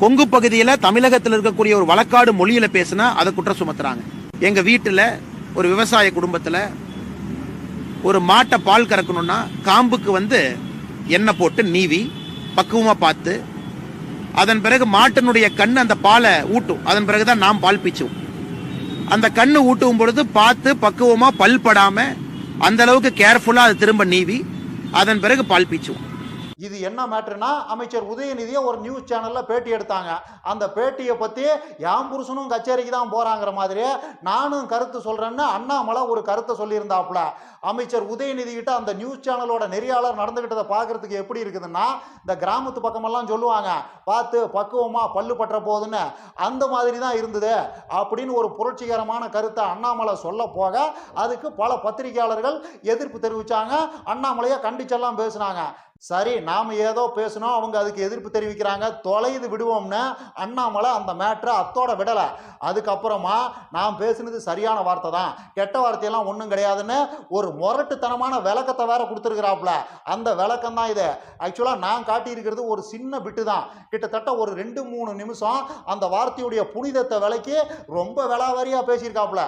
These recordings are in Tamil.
கொங்கு பகுதியில் தமிழகத்தில் இருக்கக்கூடிய ஒரு வழக்காடு மொழியில் பேசினா அதை குற்றம் சுமத்துறாங்க. எங்கள் வீட்டில் ஒரு விவசாய குடும்பத்தில் ஒரு மாட்டை பால் கறக்கணும்னா காம்புக்கு வந்து எண்ணெய் போட்டு நீவி பக்குவமாக பார்த்து அதன் பிறகு மாட்டினுடைய கண் அந்த பாலை ஊட்டும். அதன் பிறகு தான் நாம் பால் பீச்சுவோம் அந்த கண் ஊட்டும் பொழுது பார்த்து பக்குவமாக பல் படாமல் அந்த அளவுக்கு கேர்ஃபுல்லாக அதை திரும்ப நீவி அதன் பிறகு பால் பீச்சுவோம் இது என்ன மேட்ருனா அமைச்சர் உதயநிதியை ஒரு நியூஸ் சேனலில் பேட்டி எடுத்தாங்க. அந்த பேட்டியை பற்றி என் புருஷனும் கச்சேரிக்கு தான் போகிறாங்கிற மாதிரி நானும் கருத்து சொல்கிறேன்னு அண்ணாமலை ஒரு கருத்தை சொல்லியிருந்தாப்புல. அமைச்சர் உதயநிதி கிட்ட அந்த நியூஸ் சேனலோட நெறியாளர் நடந்துகிட்டதை பார்க்கறதுக்கு எப்படி இருக்குதுன்னா இந்த கிராமத்து பக்கமெல்லாம் சொல்லுவாங்க பார்த்து பக்குவமாக பல்லு பற்ற போகுதுன்னு. அந்த மாதிரி தான் இருந்தது அப்படின்னு ஒரு புரட்சிகரமான கருத்தை அண்ணாமலை சொல்ல போக அதுக்கு பல பத்திரிகையாளர்கள் எதிர்ப்பு தெரிவித்தாங்க அண்ணாமலையை கண்டிச்செல்லாம் பேசுனாங்க. சரி நாம் ஏதோ பேசணும் அவங்க அதுக்கு எதிர்ப்பு தெரிவிக்கிறாங்க தொலைது விடுவோம்னு அண்ணாமலை அந்த மேட்ரை அத்தோட விடலை. அதுக்கப்புறமா நாம் பேசினது சரியான வார்த்தை தான். கெட்ட வார்த்தையெல்லாம் ஒன்றும் கிடையாதுன்னு ஒரு முரட்டுத்தனமான விளக்கத்தை வேற கொடுத்துருக்குறாப்புல. அந்த விளக்கம் தான் இது. ஆக்சுவலாக நான் காட்டியிருக்கிறது ஒரு சின்ன பிட்டு தான். கிட்டத்தட்ட ஒரு ரெண்டு மூணு நிமிஷம் அந்த வார்த்தையுடைய புனிதத்தை விலைக்கு ரொம்ப விலாவாரியாக பேசியிருக்காப்புல.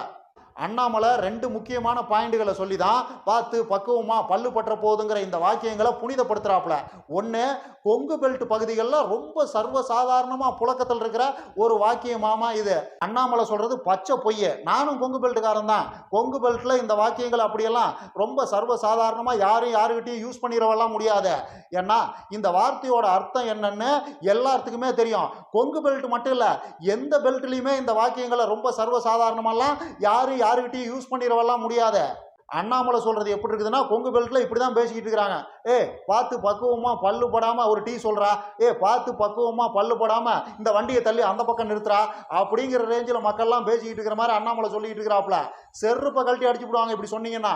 அண்ணாமலை ரெண்டு முக்கியமான பாயிண்ட்டுகளை சொல்லி தான் பார்த்து பக்குவமாக பல்லு பற்ற போகுதுங்கிற இந்த வாக்கியங்களை புனிதப்படுத்துறாப்புல. ஒன்று கொங்கு பெல்ட் பகுதிகளில் ரொம்ப சர்வ சாதாரணமாக புழக்கத்தில் இருக்கிற ஒரு வாக்கியமாமா இது. அண்ணாமலை சொல்கிறது பச்சை பொய்ய. நானும் கொங்கு பெல்ட்டுக்காரன் தான். கொங்கு பெல்ட்டில் இந்த வாக்கியங்கள் அப்படியெல்லாம் ரொம்ப சர்வ சாதாரணமாக யாரும் யாருக்கிட்டையும் யூஸ் பண்ணிடவெல்லாம் முடியாது. ஏன்னா இந்த வார்த்தையோட அர்த்தம் என்னன்னு எல்லாத்துக்குமே தெரியும். கொங்கு பெல்ட் மட்டும் இல்லை எந்த பெல்ட்லேயுமே இந்த வாக்கியங்களை ரொம்ப சர்வசாதாரணமெல்லாம் யாரும் யாருக்கிட்டையும் யூஸ் பண்ணிடவெல்லாம் முடியாத. அண்ணாமலை சொல்றது எப்படி இருக்குதுன்னா கொங்கு பெல்ட்ல இப்படி தான் பேசிக்கிட்டு இருக்கிறாங்க. ஏ பார்த்து பக்குவமா பல்லு படாம ஒரு டீ சொல்றா. ஏ பார்த்து பக்குவமா பல்லு படாம இந்த வண்டியை தள்ளி அந்த பக்கம் நிறுத்துறா. அப்படிங்கிற ரேஞ்சில் மக்கள்லாம் பேசிக்கிட்டு இருக்கிற மாதிரி அண்ணாமலை சொல்லிக்கிட்டு இருக்கிறாப்புல. செருப்பை கழட்டி அடிச்சு விடுவாங்க இப்படி சொன்னீங்கன்னா.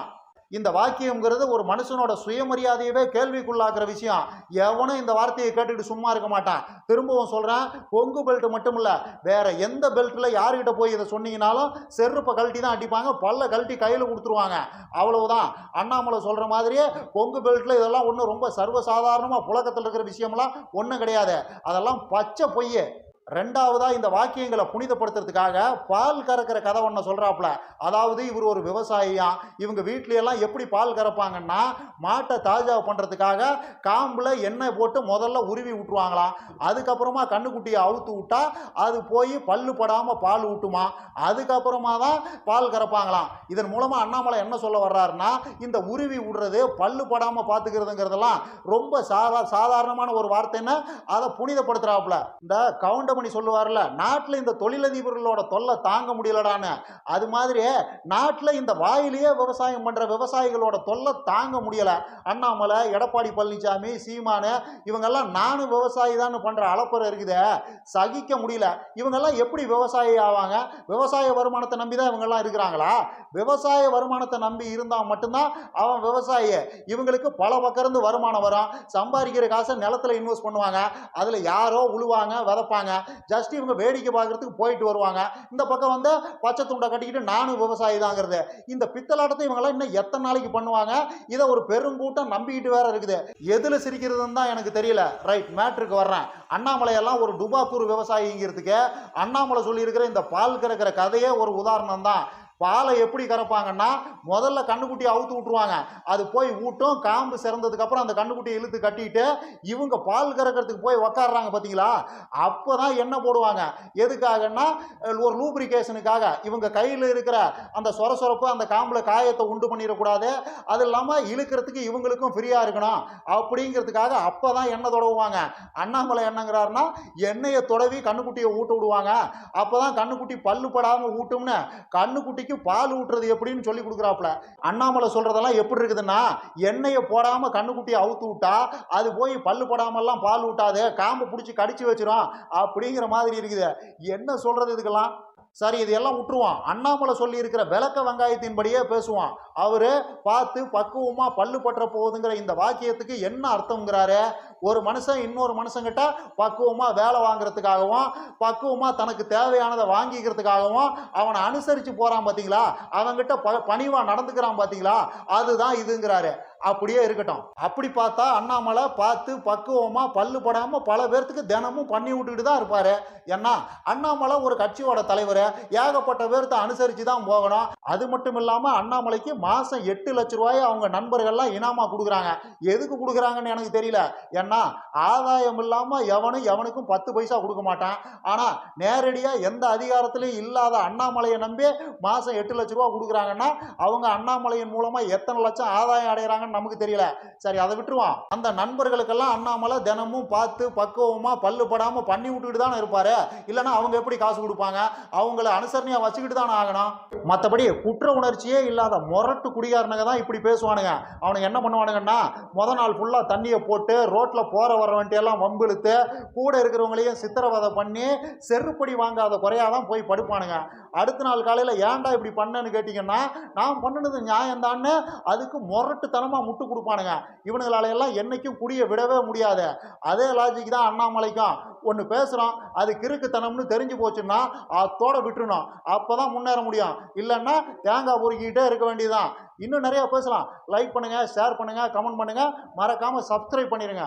இந்த வாக்கியம்ங்கிறது ஒரு மனுஷனோட சுயமரியாதையவே கேள்விக்குள்ளாக்குற விஷயம். எவனும் இந்த வார்த்தையை கேட்டுட்டு சும்மா இருக்க மாட்டான். திரும்பவும் சொல்கிறேன் கொங்கு பெல்ட் மட்டும் இல்லை வேற எந்த பெல்ட்டில் யாருக்கிட்ட போய் இதை சொன்னீங்கனாலும் செருப்பை கழட்டி தான் அடிப்பாங்க பல்ல கழட்டி கையில் கொடுத்துருவாங்க. அவ்வளவுதான். அண்ணாமலை சொல்கிற மாதிரியே கொங்கு பெல்ட்டில் இதெல்லாம் ஒன்றும் ரொம்ப சர்வசாதாரணமாக புழக்கத்தில் இருக்கிற விஷயம்லாம் ஒன்றும் கிடையாது. அதெல்லாம் பச்சை பொய்யே. ரெண்டாவதாக இந்த வாக்கியங்களை புனிதப்படுத்துறதுக்காக பால் கறக்கிற கதை ஒன்று சொல்கிறாப்புல அதாவது இவர் ஒரு விவசாயியா இவங்க வீட்லையெல்லாம் எல்லாம் எப்படி பால் கறப்பாங்கன்னா மாட்டை தாஜா பண்ணுறதுக்காக காம்பில் எண்ணெய் போட்டு முதல்ல உருவி விட்டுருவாங்களாம் அதுக்கப்புறமா கண்ணுக்குட்டியை அவுத்து விட்டா அது போய் பல்லு படாமல் பால் ஊட்டுமா. அதுக்கப்புறமா தான் பால் கறப்பாங்களாம். இதன் மூலமாக அண்ணாமலை என்ன சொல்ல வர்றாருன்னா இந்த உருவி விடுறது பல்லு படாமல் பார்த்துக்கிறதுங்கிறதெல்லாம் ரொம்ப சாதா சாதாரணமான ஒரு வார்த்தைன்னு அதை புனிதப்படுத்துகிறாப்புல இந்த கவுண்டமணி சொல்லுவார்ல நாட்டில் இந்த தொழிலதிபர்களோட தொல்லை தாங்க முடியலடான்னு. அது மாதிரி நாட்டில் இந்த வாயிலேயே விவசாயம் பண்ணுற விவசாயிகளோட தொல்லை தாங்க முடியல. அண்ணாமலை எடப்பாடி பழனிசாமி சீமானு இவங்கெல்லாம் நானும் விவசாயி தான் பண்ணுற அளப்பறை இருக்குது. சகிக்க முடியல. இவங்கெல்லாம் எப்படி விவசாயி ஆவாங்க? விவசாய வருமானத்தை நம்பி தான் இவங்கெல்லாம் இருக்கிறாங்களா? விவசாய வருமானத்தை நம்பி இருந்தால் மட்டும்தான் அவன் விவசாயி. இவங்களுக்கு பல பக்கம் இருந்து வருமானம் வரும். சம்பாதிக்கிற காசை நிலத்துல இன்வெஸ்ட் பண்ணுவாங்க. அதில் யாரோ உழுவாங்க விதைப்பாங்க. ஜஸ்ட் இவங்க வேடிக்கை பார்க்கறதுக்கு போயிட்டு வருவாங்க. இந்த பக்கம் வந்து பச்சை துண்டை கட்டிக்கிட்டு நானும் விவசாயி தாங்கிறது இந்த பித்தலாட்டத்தை இவங்கெல்லாம் இன்னும் எத்தனை நாளைக்கு பண்ணுவாங்க? இதை ஒரு பெருங்கூட்டம் நம்பிக்கிட்டு வேற இருக்குது. எதில் சிரிக்கிறதுன்னு தான் எனக்கு தெரியல. ரைட் மேட்ருக்கு வர்றேன். அண்ணாமலையெல்லாம் ஒரு டுபாக்கூர் விவசாயிங்கிறதுக்கு அண்ணாமலை சொல்லியிருக்கிற இந்த பால் கறக்கிற கதையே ஒரு உதாரணம் தான் பாலை எப்படி கறப்பாங்கன்னா முதல்ல கண்ணுக்குட்டியை அவுத்து விட்ருவாங்க அது போய் ஊட்டும் காம்பு சிறந்ததுக்கப்புறம் அந்த கண்ணுக்குட்டியை இழுத்து கட்டிட்டு இவங்க பால் கறக்கிறதுக்கு போய் உக்காடுறாங்க பார்த்தீங்களா அப்போ தான் எண்ணெய் போடுவாங்க. எதுக்காகன்னா ஒரு லூப்ரிகேஷனுக்காக இவங்க கையில் இருக்கிற அந்த சொர சொரப்பு அந்த காம்பில் காயத்தை உண்டு பண்ணிடக்கூடாது. அது இல்லாமல் இழுக்கிறதுக்கு இவங்களுக்கும் ஃப்ரீயாக இருக்கணும். அப்படிங்கிறதுக்காக அப்போ தான் எண்ணெய் தொடவுவாங்க. அண்ணாமலை என்னங்கிறாருன்னா எண்ணெயை தொடவி கண்ணுக்குட்டியை ஊட்ட விடுவாங்க. அப்போ தான் கண்ணுக்குட்டி பல்லு படாமல் ஊட்டும்னு செடிக்கு பால் ஊட்டுறது எப்படின்னு சொல்லி கொடுக்குறாப்புல. அண்ணாமலை சொல்றதெல்லாம் எப்படி இருக்குதுன்னா எண்ணெயை போடாம கண்ணுக்குட்டியை அவுத்து விட்டா அது போய் பல்லு போடாமல்லாம் பால் ஊட்டாது காம்பு பிடிச்சி கடிச்சு வச்சிரும் அப்படிங்கிற மாதிரி இருக்குது. என்ன சொல்றது இதுக்கெல்லாம்? சரி இதெல்லாம் விட்டுருவான். அண்ணாமலை சொல்லியிருக்கிற விளக்க வெங்காயத்தின்படியே பேசுவான். அவர் பார்த்து பக்குவமாக பல்லு பற்ற போகுதுங்கிற இந்த வாக்கியத்துக்கு என்ன அர்த்தங்கிறாரு ஒரு மனுஷன் இன்னொரு மனுஷங்கிட்ட பக்குவமாக வேலை வாங்குறதுக்காகவும் பக்குவமாக தனக்கு தேவையானதை வாங்கிக்கிறதுக்காகவும் அவனை அனுசரித்து போகிறான் பார்த்தீங்களா அவன்கிட்ட ப பணிவாக நடந்துக்கிறான் பார்த்தீங்களா அதுதான் இதுங்கிறாரு. அப்படியே இருக்கட்டும். அப்படி பார்த்தா அண்ணாமலை பார்த்து பக்குவமாக பல்லு படாமல் பல பேர்த்துக்கு தினமும் பண்ணி விட்டுக்கிட்டு தான் இருப்பார். ஏன்னா அண்ணாமலை ஒரு கட்சியோட தலைவர். ஏகப்பட்ட பேர்த்தை அனுசரித்து தான் போகணும். அது மட்டும் இல்லாமல் அண்ணாமலைக்கு மாதம் எட்டு லட்ச ரூபாய் அவங்க நண்பர்கள்லாம் இனாமா கொடுக்குறாங்க. எதுக்கு கொடுக்குறாங்கன்னு எனக்கு தெரியல. ஏன்னா ஆதாயம் இல்லாமல் எவனும் எவனுக்கும் பத்து பைசா கொடுக்க மாட்டான். ஆனால் நேரடியாக எந்த அதிகாரத்திலையும் இல்லாத அண்ணாமலையை நம்பி மாதம் எட்டு லட்ச ரூபா கொடுக்குறாங்கன்னா அவங்க அண்ணாமலையின் மூலமாக எத்தனை லட்சம் ஆதாயம் அடைகிறாங்க அடைகிறாங்கன்னு நமக்கு தெரியல. சரி அதை விட்டுருவான் அந்த நண்பர்களுக்கெல்லாம் அண்ணாமலை தினமும் பார்த்து பக்குவமா பல்லு படாம பண்ணி விட்டுக்கிட்டு தானே இருப்பாரு. இல்லைன்னா அவங்க எப்படி காசு கொடுப்பாங்க? அவங்கள அனுசரணையா வச்சுக்கிட்டு தானே ஆகணும்? மற்றபடி குற்ற உணர்ச்சியே இல்லாத முரட்டு குடிகாரனுங்க தான் இப்படி பேசுவானுங்க. அவனுக்கு என்ன பண்ணுவானுங்கன்னா முத நாள் ஃபுல்லாக தண்ணியை போட்டு ரோட்டில் போகிற வரவன்ட்டு எல்லாம் வம்பிழுத்து கூட இருக்கிறவங்களையும் சித்திரவதை பண்ணி செருப்படி வாங்காத குறையாதான் போய் படுப்பானுங்க. அடுத்த நாள் காலையில் ஏன்டா இப்படி பண்ணேன்னு கேட்டிங்கன்னா நான் பண்ணினது நியாயம்தான்னு அதுக்கு முரட்டுத்தனமாக முட்டு கொடுப்பானுங்க. இவனுங்களால எல்லாம் என்னைக்கும் குடிய விடவே முடியாது. அதே லாஜிக் தான் அண்ணாமலைக்கும். ஒன்று பேசுகிறோம் அது கிறுக்குத்தனம்னு தெரிஞ்சு போச்சுன்னா அதோட விட்டுறணும். அப்போ தான் முன்னேற முடியும். இல்லைன்னா தேங்காய் பொறுக்கிக்கிட்டே இருக்க வேண்டியதுதான். இன்னும் நிறையா பேசலாம். லைக் பண்ணுங்கள் ஷேர் பண்ணுங்கள் கமெண்ட் பண்ணுங்கள் மறக்காமல் சப்ஸ்கிரைப் பண்ணிடுங்க